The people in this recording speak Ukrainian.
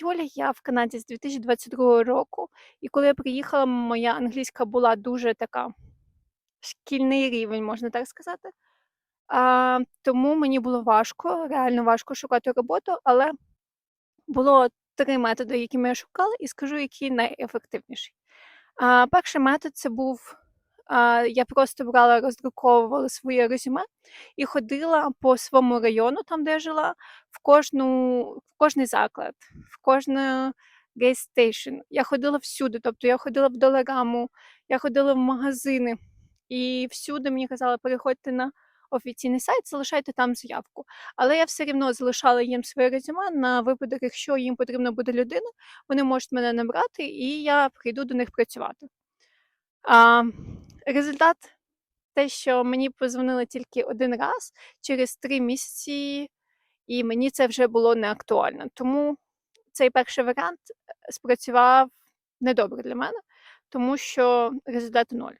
Юля, я в Канаді з 2022 року, і коли я приїхала, моя англійська була дуже така шкільний рівень, можна так сказати. А, тому мені було важко, реально важко шукати роботу, але було три методи, якими я шукала, і скажу, який найефективніший. А, перший метод це був я просто брала, роздруковувала своє резюме і ходила по своєму району, там де я жила, в кожну, в кожний заклад, в кожну гейстейшн. Я ходила всюди, тобто я ходила в Долераму, я ходила в магазини, і всюди мені казали, переходьте на офіційний сайт, залишайте там заявку. Але я все рівно залишала їм своє резюме на випадок, якщо їм потрібна буде людина, вони можуть мене набрати, і я прийду до них працювати. А, результат те, що мені позвонили тільки один раз через три місяці, і мені це вже було не актуально. Тому цей перший варіант е, спрацював недобре для мене, тому що результат ноль.